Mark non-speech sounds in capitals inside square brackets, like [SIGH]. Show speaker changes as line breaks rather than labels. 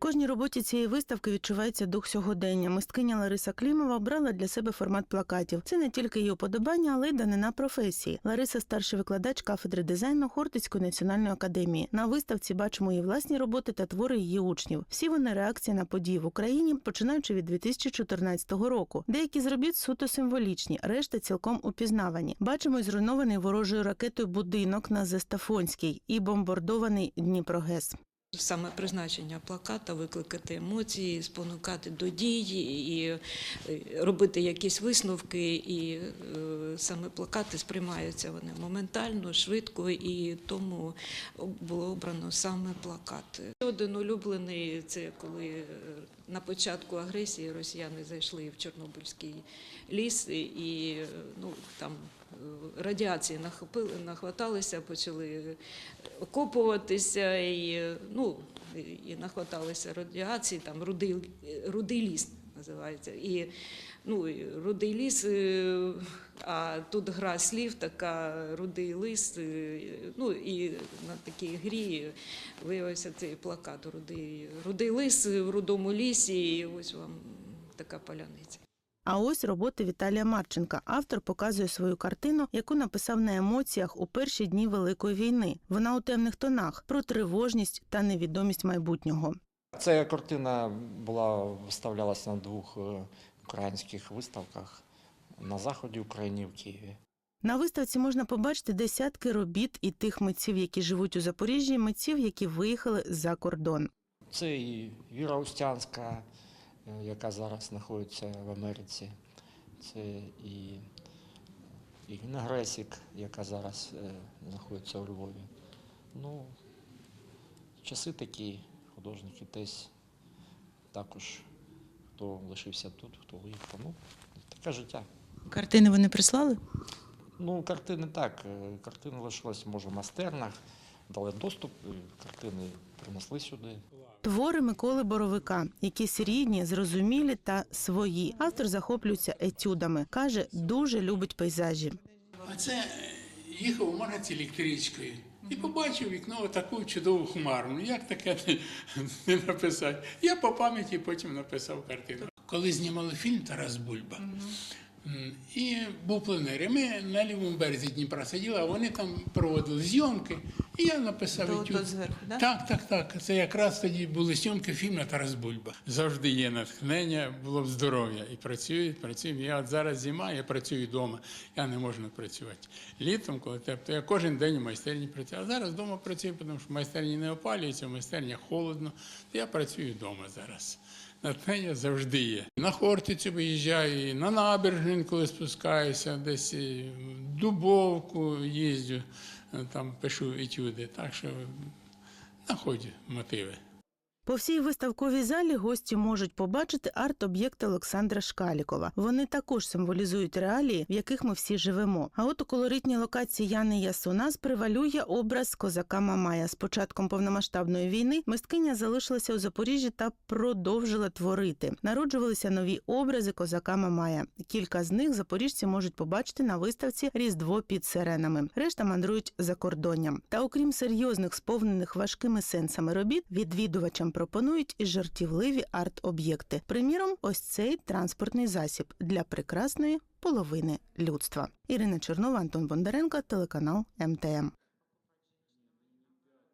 Кожній роботі цієї виставки відчувається дух сьогодення. Мисткиня Лариса Клімова обрала для себе формат плакатів. Це не тільки її уподобання, але й данина професії. Лариса старший викладач кафедри дизайну Хортицької національної академії. На виставці бачимо її власні роботи та твори її учнів. Всі вони реакція на події в Україні, починаючи від 2014 року. Деякі з робіт суто символічні, решта цілком упізнавані. Бачимо й зруйнований ворожою ракетою будинок на Зестафонській і бомбардований Дніпрогес.
Саме призначення плаката викликати емоції, спонукати до дії і е, робити якісь висновки. І е, саме плакати сприймаються вони моментально, швидко, і тому було обрано саме плакат. Один улюблений це коли е, на початку агресії росіяни зайшли в Чорнобильський ліс, і ну там радіації нахопили, нахваталися, почали окопуватися і, ну, і нахваталися радіації, там рудий, рудий ліс називається. І, ну, і рудий ліс, е, а тут гра слів, така рудий лис. е, Ну і на такій грі виявився цей плакат рудий, рудий лис в рудому лісі, і ось вам така поляниця.
А ось роботи Віталія Марченка. Автор показує свою картину, яку написав на емоціях у перші дні Великої війни. Вона у темних тонах про тривожність та невідомість майбутнього.
Ця картина була виставлялася на двох е, українських виставках на заході України в Києві.
На виставці можна побачити десятки робіт і тих митців, які живуть у Запоріжжі, і митців, які виїхали за кордон.
Це і Віра Устянська, яка зараз знаходиться в Америці. Це і Ірина Гресік, яка зараз е, знаходиться у Львові. Ну, часи такі, художники десь також, хто лишився тут, хто виїхав. Ну, таке життя.
Картини вони прислали?
Ну, картини так. е, Картини лишились, може, в майстернях, дали доступ, і картини принесли сюди.
Твори Миколи Боровика, якісь рідні, зрозумілі та свої. Автор захоплюється етюдами. каже, дуже любить пейзажі.
А це їхав у Маргаці електричкою і побачив вікно таку чудову хмару. Ну як таке не, [LAUGHS] не написати? Я по пам'яті потім написав картину. Коли знімали фільм Тарас Бульба. І був пленер. І ми на лівому березі Дніпра сиділи, а вони там проводили зйомки. І я написав етюд. Так, так, так. Це якраз тоді були зйомки фільму Тарас Бульба. Завжди є натхнення, було б здоров'я. І працюю, працюю. Я от зараз зима, я працюю вдома. Я не можу не працювати. Літом, коли тепло, я кожен день у майстерні працюю. А зараз вдома працюю, тому що в майстерні не опалюється, в майстерні холодно. То я працюю вдома зараз. Натхнення завжди є. На Хортицю виїжджаю, і на набережну, коли спускаюся, десь в Дубовку їздю, там пишу етюди. Так що знаходжу мотиви.
По всій виставковій залі гості можуть побачити арт-об'єкти Олександра Шкалікова. Вони також символізують реалії, в яких ми всі живемо. А от у колоритній локації Яни Ясунас привалює образ козака Мамая. З початком повномасштабної війни мисткиня залишилася у Запоріжжі та продовжила творити. Народжувалися нові образи козака Мамая. Кілька з них запоріжці можуть побачити на виставці Різдво під сиренами. Решта мандрують за кордонням. Та окрім серйозних, сповнених важкими сенсами робіт, відвідувачам пропонують і жартівливі арт-об'єкти. Приміром, ось цей транспортний засіб для прекрасної половини людства. Ірина Чернова, Антон Бондаренко, телеканал МТМ.